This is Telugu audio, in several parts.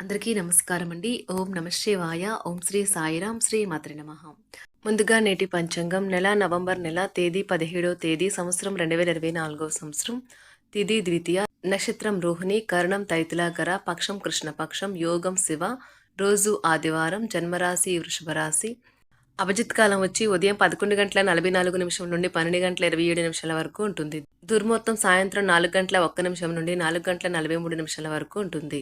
అందరికీ నమస్కారం అండి ఓం నమ శివాయ. ఓం శ్రీ సాయిరాం శ్రీ మాత్రి నమ. ముందుగా నేటి పంచాంగం నెల నవంబర్ నెల తేదీ పదిహేడవ తేదీ సంవత్సరం రెండు వేల ఇరవై నాలుగవ సంవత్సరం. తిది ద్వితీయ నక్షత్రం రోహిణి కరణం తైతులాకర పక్షం కృష్ణపక్షం యోగం శివ. రోజు ఆదివారం జన్మరాశి వృషభరాశి. రాశి అభిజిత్ కాలం వచ్చి ఉదయం పదకొండు గంటల నలభై నాలుగు నిమిషం నుండి పన్నెండు గంటల ఇరవై ఏడు నిమిషాల వరకు ఉంటుంది. దుర్మొత్తం సాయంత్రం నాలుగు గంటల ఒక్క నిమిషం నుండి నాలుగు గంటల నలభై మూడు నిమిషాల వరకు ఉంటుంది.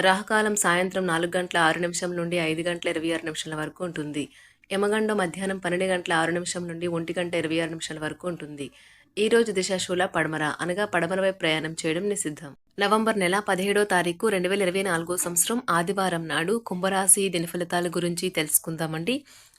రాహుకాలం సాయంత్రం నాలుగు గంటల ఆరు నిమిషం నుండి ఐదు గంటల ఇరవై ఆరు నిమిషాల వరకు ఉంటుంది. యమగండం మధ్యాహ్నం పన్నెండు గంటల ఆరు నిమిషం నుండి ఒంటి గంట ఇరవై ఆరు నిమిషాల వరకు ఉంటుంది. ఈ రోజు దిశాశూల పడమర అనగా పడమరపై ప్రయాణం చేయడం నిషిద్ధం. నవంబర్ నెల పదిహేడో తారీఖు రెండు వేల ఇరవై నాలుగో సంవత్సరం ఆదివారం నాడు కుంభరాశి దిన ఫలితాల గురించి తెలుసుకుందామండి.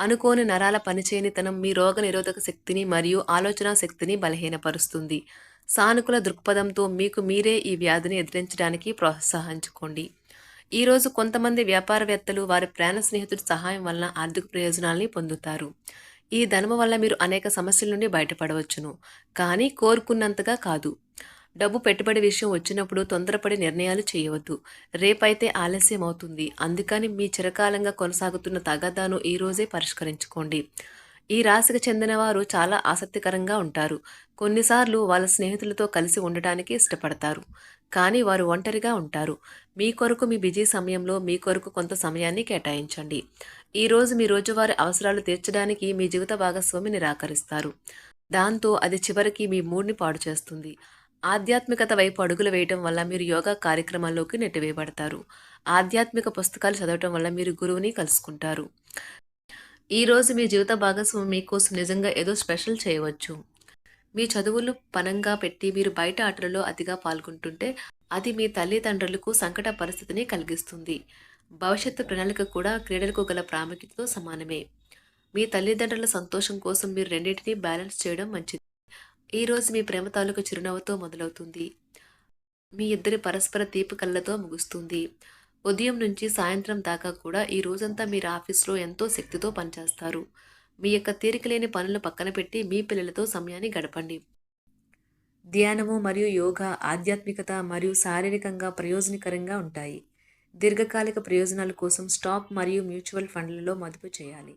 అనుకోని నరాల పనిచేయనితనం మీ రోగ నిరోధక శక్తిని మరియు ఆలోచన శక్తిని బలహీనపరుస్తుంది. సానుకూల దృక్పథంతో మీకు మీరే ఈ వ్యాధిని ఎదిరించడానికి ప్రోత్సహించుకోండి. ఈరోజు కొంతమంది వ్యాపారవేత్తలు వారి ప్రాణ స్నేహితుడి సహాయం వలన ఆర్థిక ప్రయోజనాల్ని పొందుతారు. ఈ ధనము వల్ల మీరు అనేక సమస్యల నుండి బయటపడవచ్చును. కానీ కోరుకున్నంతగా కాదు. డబ్బు పెట్టుబడి విషయం వచ్చినప్పుడు తొందరపడి నిర్ణయాలు చేయవద్దు. రేపైతే ఆలస్యం అవుతుంది అందుకని మీ చిరకాలంగా కొనసాగుతున్న తగాదాను ఈ రోజే పరిష్కరించుకోండి. ఈ రాశికి చెందిన వారు చాలా ఆసక్తికరంగా ఉంటారు. కొన్నిసార్లు వాళ్ళ స్నేహితులతో కలిసి ఉండటానికి ఇష్టపడతారు. కానీ వారు ఒంటరిగా ఉంటారు. మీ కొరకు మీ బిజీ సమయంలో మీ కొరకు కొంత సమయాన్ని కేటాయించండి. ఈరోజు మీ రోజువారి అవసరాలు తీర్చడానికి మీ జీవిత భాగస్వామి నిరాకరిస్తారు. దాంతో అది చివరికి మీ మూడ్ని పాడు చేస్తుంది ఆధ్యాత్మికత వైపు అడుగులు వేయటం వల్ల మీరు యోగా కార్యక్రమాల్లోకి నెట్టివేయబడతారు. ఆధ్యాత్మిక పుస్తకాలు చదవటం వల్ల మీరు గురువుని కలుసుకుంటారు. ఈరోజు మీ జీవిత భాగస్వామి మీకోసం నిజంగా ఏదో స్పెషల్ చేయవచ్చు. మీ చదువులు పనంగా పెట్టి మీరు బయట ఆటలలో అతిగా పాల్గొంటుంటే అది మీ తల్లిదండ్రులకు సంకట పరిస్థితిని కలిగిస్తుంది. భవిష్యత్తు ప్రణాళిక కూడా క్రీడలకు గల ప్రాముఖ్యతతో సమానమే. మీ తల్లిదండ్రుల సంతోషం కోసం మీరు రెండింటినీ బ్యాలెన్స్ చేయడం మంచిది. ఈరోజు మీ ప్రేమ తాలూకు చిరునవ్వుతో మొదలవుతుంది. మీ ఇద్దరి పరస్పర తీపి కళ్ళతో ముగుస్తుంది. ఉదయం నుంచి సాయంత్రం దాకా కూడా ఈ రోజంతా మీరు ఆఫీస్లో ఎంతో శక్తితో పనిచేస్తారు. మీ యొక్క తీరిక లేని పనులు పక్కన పెట్టి మీ పిల్లలతో సమయాన్ని గడపండి. ధ్యానము మరియు యోగా ఆధ్యాత్మికత మరియు శారీరకంగా ప్రయోజనకరంగా ఉంటాయి. దీర్ఘకాలిక ప్రయోజనాల కోసం స్టాక్ మరియు మ్యూచువల్ ఫండ్లలో మదుపు చేయాలి.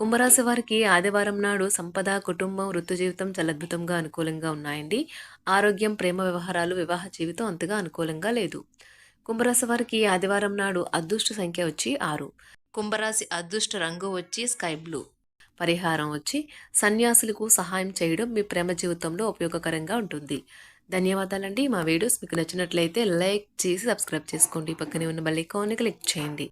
కుంభరాశి వారికి ఆదివారం నాడు సంపద కుటుంబం వృత్తి జీవితం చాలా అద్భుతంగా అనుకూలంగా ఉన్నాయండి. ఆరోగ్యం ప్రేమ వ్యవహారాలు వివాహ జీవితం అంతగా అనుకూలంగా లేదు. కుంభరాశి వారికి ఆదివారం నాడు అదృష్ట సంఖ్య వచ్చి ఆరు. కుంభరాశి అదృష్ట రంగు వచ్చి స్కై బ్లూ. పరిహారం వచ్చి సన్యాసులకు సహాయం చేయడం మీ ప్రేమ జీవితంలో ఉపయోగకరంగా ఉంటుంది. ధన్యవాదాలండి. మా వీడియోస్ మీకు నచ్చినట్లయితే లైక్ చేసి సబ్స్క్రైబ్ చేసుకోండి. పక్కనే ఉన్న బెల్ ఐకాన్ని క్లిక్ చేయండి.